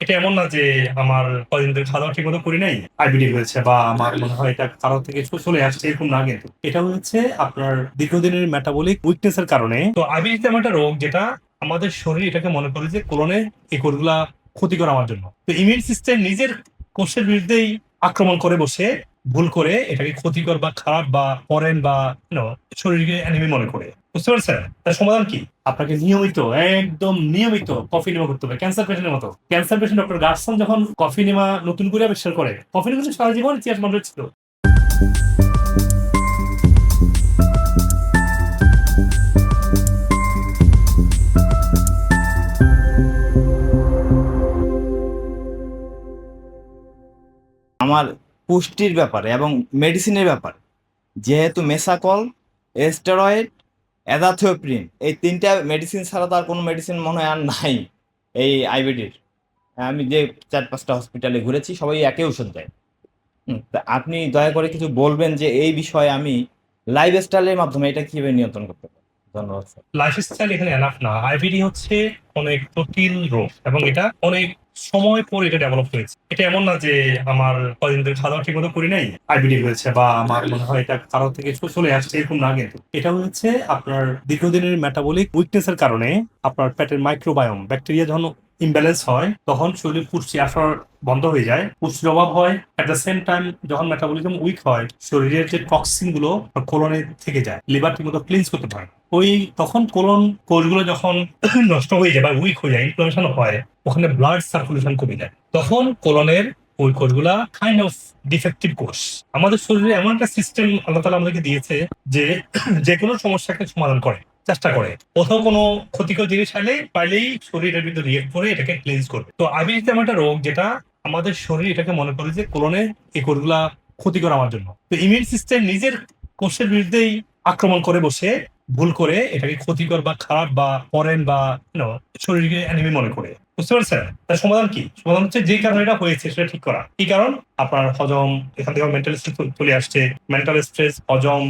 এটা এমন না যে আমার কদিন ধরে খাওয়া ঠিক মতো করি নাই আইবিডি হয়েছে বা আমার মনে হয় এটা কারও থেকে চলে আসছে এরকম না কিন্তু। এটা হচ্ছে আপনার দীর্ঘদিনের মেটাবলিক উইকনেস এর কারণে। তো আইবিডি তেমন একটা রোগ যেটা আমাদের শরীর এটাকে মনে করে যে কোলনে এই কোষগুলা ক্ষতিকর আমার জন্য। তো ইমিউন সিস্টেম নিজের কোষের বিরুদ্ধেই আক্রমণ করে বসে, ভুল করে এটাকে ক্ষতিকর বা খারাপ বা ফরেন বা শরীরকে অ্যানিমি মনে করে। বুঝতে পারছেন? তার সমাধান কি? আপনাকে নিয়মিত একদম নিয়মিত কফি নেওয়া করতে হবে। ক্যান্সার পেশেন্টের মতো। ক্যান্সার পেশেন্ট ডক্টর গার্সন যখন কফি নেওয়া নতুন করে আবিষ্কার করে কফি নেওয়া কিন্তু সারা জীবন ইতিহাস মানুষ ছিল। আমার পুষ্টির ব্যাপারে এবং মেডিসিনের ব্যাপারে যেহেতু মেসাকল এস্টেরয়েড অ্যাদাথিওপ্রিন এই তিনটা মেডিসিন ছাড়া তো আর কোনো মেডিসিন মনে হয় আর নাই এই আইবিডির আমি যে চার পাঁচটা হসপিটালে ঘুরেছি, সবাই একই ওষুধ দেয়। তা আপনি দয়া করে কিছু বলবেন যে এই বিষয়ে আমি লাইফ স্টাইলের মাধ্যমে এটা কীভাবে নিয়ন্ত্রণ করতে পারি? ধন্যবাদ, স্যার। লাইফস্টাইল এখানে এনাফ না। আইবিডি হচ্ছে অনেক জটিল রোগ এবং এটা অনেক সময় পর এটা ডেভেলপ হয়েছে। এটা এমন না যে আমার কদিন ধরে খাওয়া ঠিক মতো করি নাই আইবিডি হয়েছে বা আমার মনে হয় এটা কারও থেকে চলে আসছে এরকম না কিন্তু। এটা হচ্ছে আপনার দীর্ঘদিনের মেটাবলিক উইকনেস এর কারণে আপনার পেটের মাইক্রোবায়োম ব্যাকটেরিয়া যখন ইমব্যালেন্স হয়, তখন শরীরে পুষ্টি আসার বন্ধ হয়ে যায় পুষ্টির অভাব হয়। এট দ্য সেম টাইম যখন মেটাবলিজম উইক হয়, শরীরের যে টক্সিনগুলো কোলনে থেকে যায় লিভার ঠিক মতো ক্লিনস করতে পারে ওই তখন কোলন কোষগুলো যখন নষ্ট হয়ে যায় বা উইক হয়ে যায় ইনফ্লামেশন হয় ওখানে ব্লাড সার্কুলেশন কমে যায় তখন কোলনের ওই কোষগুলা কাইন্ড অফ ডিফেক্টিভ কোষ আমাদের শরীরে এমন একটা সিস্টেম আল্লাহ তালা আমাদেরকে দিয়েছে যে যে কোনো সমস্যাকে সমাধান করে, চেষ্টা করে। কোথাও কোনো ক্ষতিকর জিনিস আলে পাইলেই শরীরের ভিতরে রিয়েক্ট করে, এটাকে ক্লিনজ করবে। তো আইবিএস এমন একটা রোগ যেটা আমাদের শরীর এটাকে মনে করে যে কোলনে এই কোষগুলা ক্ষতিকর আমার জন্য। তো ইমিউন সিস্টেম নিজের কোষের বিরুদ্ধেই আক্রমণ করে বসে, ভুল করে এটাকে ক্ষতিকর বা খারাপ বা ফরেন বা শরীরকে অ্যানিমি মনে করে। বুঝতে পারছেন? তার সমাধান কি? সমাধান হচ্ছে যে কারণে এটা হয়েছে, সেটা ঠিক করা। কি কারণ? আপনার হজম, এখান থেকে মেন্টাল স্ট্রেস চলে আসছে। মেন্টাল স্ট্রেস হজম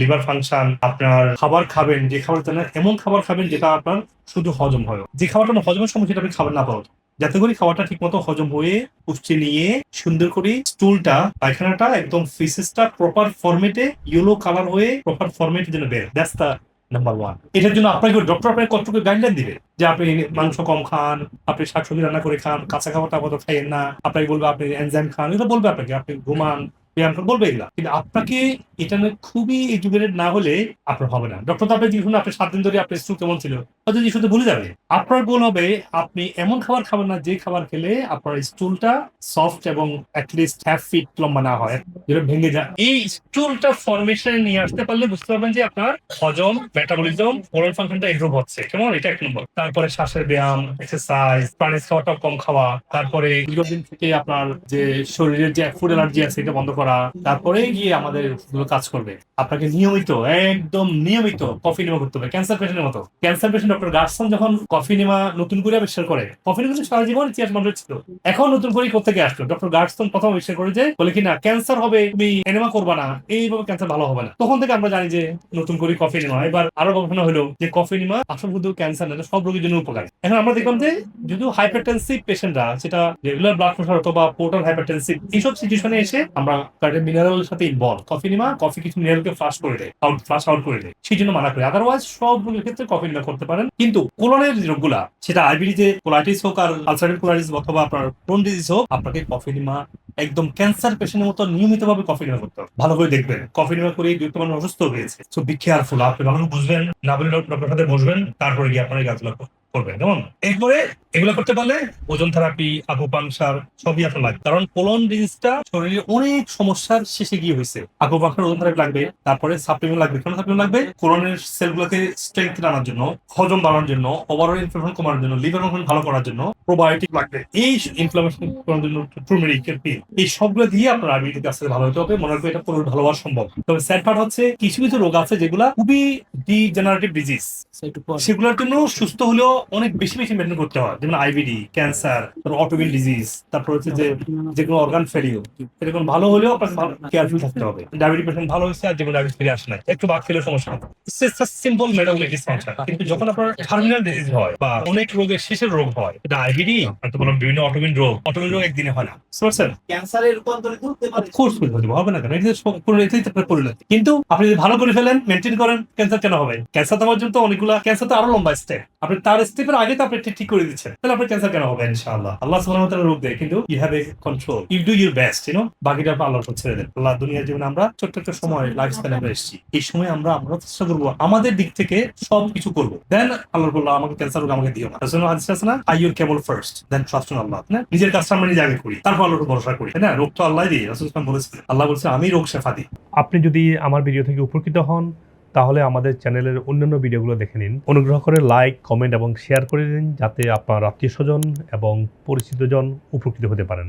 লিভার ফাংশন আপনার খাবার খাবেন, যে খাবার এমন খাবার খাবেন যেটা আপনার শুধু হজম হয়। যে খাবারটা হজমের সময় সেটা আপনি খাবেন না পাওয়া যাতে করে খাবারটা ঠিক মতো হজম হয়ে, পুষ্টি নিয়ে, সুন্দর করে স্টুলটা, পায়খানাটা একদম ফিসেসটা প্রপার ফরম্যাটে ইয়েলো কালার হয়ে প্রপার ফরম্যাটে যেন বের দ্যাটস দ্য নাম্বার ওয়ান এটার জন্য আপনাকে ডক্টর আপনাকে কতটুকু গাইডলাইন দিবে? যে আপনি মাংস কম খান, আপনি শাকসবজি রান্না করে খান, কাঁচা খাবারটা আপাতত খাইয়েন না, আপনাকে বলবে আপনি এনজাইম খান এটা বলবে আপনাকে। আপনি ঘুমান ব্যায়াম বলবে এগুলা। কিন্তু আপনাকে এটা খুবই এডুকেটেড না হলে আপনার হবে না। ডক্টর তো দেখুন, আপনি সাত দিন ধরে আপনার স্ট্রোক কেমন ছিল। হয়তো শুধু ভুলে যাবে আপনার গোল হবে আপনি এমন খাবার খাবেন না, যে খাবার খেলে আপনার স্টুলটা সফট এবং অ্যাটলিস্ট হ্যাফ ফিট লম্বা না হয়, যেটা ভেঙে যায়। এই স্টুলটা ফরমেশন নিয়ে আসতে পারলে বুঝতে পারবেন যে আপনার হজম মেটাবলিজম ওরাল ফাংশনটা ইমপ্রুভ হচ্ছে। কেমন? এটা এক নম্বর। তারপরে শ্বাসের ব্যায়াম এক্সারসাইজ প্রাণীর খাওয়াটা কম খাওয়া। তারপরে দীর্ঘদিন থেকে আপনার যে শরীরের যে ফুড অ্যালার্জি আছে, এটা বন্ধ করা। তারপরে গিয়ে আমাদের কাজ করবে। আপনাকে নিয়মিত, একদম নিয়মিত কফি নেওয়া করতে হবে। ক্যান্সার পেশেন্টের মতো। ক্যান্সার পেশেন্ট ডক্টর গার্সন যখন কফি নেওয়া নতুন করে আবিষ্কার করে, কফি নেওয়া সারা জীবন ইতিহাস মানুষ ছিল। এখন নতুন করে কোথেকে আসলো? ডক্টর গার্সন প্রথম আবিষ্কার করে যে, বলে কিনা ক্যান্সার হবে, তুমি এনেমা করবা না, এইভাবে ক্যান্সার ভালো হবে না। তখন থেকে আমরা জানি যে, নতুন করে কফি নেওয়া। এবার আরও গবেষণা হলো যে, কফি নেওয়া আসল শুধু ক্যান্সার না সব রোগের জন্য উপকারী। এখন আমরা দেখলাম যে, যদিও হাইপারটেনসিভ পেশেন্টরা, সেটা রেগুলার ব্লাড প্রেশার অথবা পোর্টাল হাইপারটেনসিভ, এইসব সিচুয়েশনে এসে আমরা কার্ডের মিনারেলের সাথে ইনভলভ কফি নেওয়া কফি কিছু মিনারেলকে করে দেয় আউট আউট করে দেয়। সেই জন্য মানা করে। আদারওয়াইজ সব রোগের ক্ষেত্রে কফি নেওয়া করতে পারেন। কিন্তু কোলনের রোগগুলা, সেটা আইবিডি যে কোলাইটিস হোক আর আলসারের কোলাইটিস অথবা আপনার ডিজিজ হোক, আপনাকে কফি নেওয়া একদম ক্যান্সার পেশেন্টের মতো নিয়মিত ভাবে কফি নেওয়া করতে হবে। ভালো করে দেখবেন। কফি নেওয়া করে দুই মানুষ অসুস্থ হয়েছে। সো বি কেয়ারফুল আপনি ভালো বুঝবেন, না ডক্টর সাথে বসবেন তারপরে গিয়ে আপনার এই কাজগুলো করবেন কেমন? এরপরে এগুলো করতে পারলে ওজন থেরাপি আকুপাংশার সবই আপনার লাগবে। কারণ কোলন ডিজিজটা শরীরে অনেক সমস্যার শেষে গিয়ে হয়েছে। আকুপাংশার ওজন থেরাপি লাগবে, তারপরে সাপ্লিমেন্ট লাগবে। কেন সাপ্লিমেন্ট লাগবে? কোলনের সেলগুলোকে স্ট্রেংথ আনার জন্য, হজম বাড়ানোর জন্য ওভারঅল ইনফেকশন কমানোর জন্য লিভার ফাংশন ভালো করার জন্য প্রোবায়োটিক লাগবে। এই ইনফ্লামেশন করার জন্য টুরমেরিক এই সবগুলো দিয়ে আপনার আবির্ভূত আস্তে ভালো হতে হবে। মনে রাখবে এটা পুরো ভালো হওয়া সম্ভব। তবে স্যাড পার্ট হচ্ছে কিছু কিছু রোগ আছে যেগুলা খুবই ডিজেনারেটিভ ডিজিজ সেগুলোর জন্য সুস্থ হলেও অনেক বেশি বেশি মেনটেন করতে হয়। যেমন আইবিডি ক্যান্সার তারপর অটোমিন ডিজিজ তারপর হচ্ছে যে যে কোনো অর্গান ফেলিও এরকম ভালো হলেও আপনাকে কেয়ারফুল থাকতে হবে। ডায়াবেটিক পেশেন্ট ভালো হয়েছে আর যেগুলো ডায়াবেটিস ফিরে আসে নাই। একটু বাদ ফেলে সমস্যা হবে সিম্পল মেটাবলিক ডিসফাংশন কিন্তু যখন আপনার টার্মিনাল ডিজিজ হয় বা অনেক রোগের শেষের রোগ হয় এটা আইবিডি আর তো বললাম বিভিন্ন অটোমিন রোগ। অটোমিন রোগ একদিনে হয় না। বুঝতে ক্যান্সারে রূপান্তরিত হতে পারে। কোর্স হতে হবে না কেন? এটা পুরো এটাই আপনার পরিণতি। কিন্তু আপনি যদি ভালো করে ফেলেন মেনটেন করেন ক্যান্সার কেন হবে? ক্যান্সার তোমার জন্য অনেকগুলো ক্যান্সার তো আরও লম্বা স্টেপ আপনি তার স্টেপের আগে তো আপনি ঠিক করে দিচ্ছেন। তাহলে আপনার ক্যান্সার কেন হবে ইনশাআল্লাহ? আল্লাহ সুবহানাহু ওয়া তাআলা রোগ দেয়। কিন্তু you have a control you do your best you know বাকিটা আপনি আল্লাহর উপর ছেড়ে দেন। আল্লাহ দুনিয়ার জীবনে আমরা ছোট্ট একটা সময় লাইফ স্টাইল আমরা এসেছি। এই সময় আমরা আমরা চেষ্টা করব আমাদের দিক থেকে সব কিছু করব। দেন আল্লাহ বলল আমাকে ক্যান্সার রোগ আমাকে দিও না। রাসূল হাদিস আছে না? I your camel first then trust Allah. না নিজের কাজটা আমরা নিজে আগে করি, তারপর আল্লাহর ভরসা করি। রোগ তো আল্লাহ রাসুল ইসলাম বলেছে আল্লাহ বলছে, আমি রোগ শেফা দিই। আপনি যদি আমার ভিডিও থেকে উপকৃত হন, তাহলে আমাদের চ্যানেলের অন্যান্য ভিডিওগুলো দেখে নিন। অনুগ্রহ করে লাইক, কমেন্ট এবং শেয়ার করে দিন, যাতে আপনার আত্মীয় স্বজন এবং পরিচিতজন উপকৃত হতে পারেন।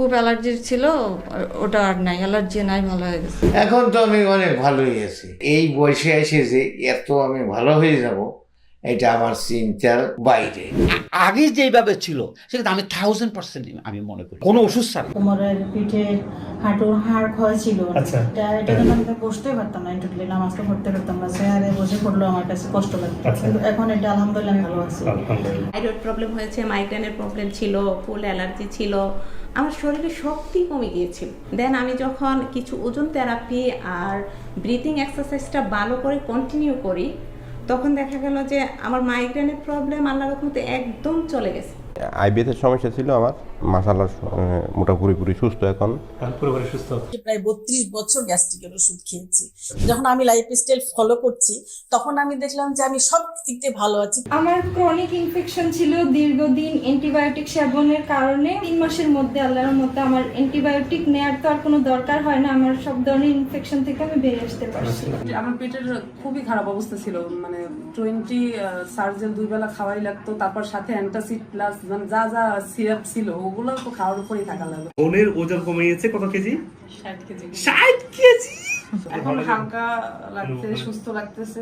খুব অ্যালার্জি ছিল, ওটা আর নাই, অ্যালার্জি নাই, ভালো হয়ে গেছে। এখন তো আমি অনেক ভালোই আছি। এই বয়সে এসে যে এত আমি ভালো হয়ে যাব এটা আমার চিন্তার বাইরে। আগে যেভাবে ছিল সেটা আমি থাউজেন্ড পার্সেন্ট আমি মনে করি। কোনো ওষুধ ছাড়া? কোমরের পিঠে হাঁটুর হাড় ক্ষয় ছিল। আচ্ছা। এটা এটা জন্য আমি বসতে পারতাম না ইন্টারলি নামাজ তো পড়তে পারতাম না। চেয়ারে বসে পড়লেও আমার কাছে কষ্ট লাগতো। আচ্ছা। কিন্তু এখন এটা আলহামদুলিল্লাহ আমি ভালো আছি। আলহামদুলিল্লাহ। থাইরয়েড প্রবলেম হয়েছে মাইগ্রেনের প্রবলেম ছিল ফুল অ্যালার্জি ছিল। আমার শরীরে শক্তি কমে গিয়েছিল। দেন আমি যখন কিছু ওজন থেরাপি আর ব্রিথিং এক্সারসাইজটা ভালো করে কন্টিনিউ করি তখন দেখা গেল যে আমার মাইগ্রেনের প্রবলেম আল্লাহ রকমতে একদম চলে গেছে। আইবিএসের সমস্যা ছিল আমার মাসাল্লাহ মোটা পুরোপুরি সুস্থ এখন। পুরোপুরি সুস্থ। প্রায় বত্রিশ বছর গ্যাস্ট্রিকের ওষুধ খেয়েছি। যখন আমি লাইফ স্টাইল ফলো করছি তখন আমি দেখলাম যে আমি সব দিক দিয়ে ভালো আছি। আমার ক্রনিক ইনফেকশন ছিল দীর্ঘদিন অ্যান্টিবায়োটিক সেবনের কারণে। তিন মাসের মধ্যে আল্লাহর মধ্যে আমার অ্যান্টিবায়োটিক নেওয়ার তো আর কোনো দরকার হয় না। আমার সব ধরনের ইনফেকশন থেকে আমি বেরিয়ে আসতে পারছি। আমার পেটের খুবই খারাপ অবস্থা ছিল। মানে টোয়েন্টি সার্জেল দুই বেলা খাওয়াই লাগতো তারপর সাথে অ্যান্টাসিড প্লাস মানে যা যা সিরাপ ছিল ওগুলো তো খাওয়ার উপরেই থাকা লাগল। বোনের ওজন কমে গেছে কত কেজি? ষাট কেজি। ষাট কেজি? এখন হালকা লাগতে সুস্থ লাগতেছে।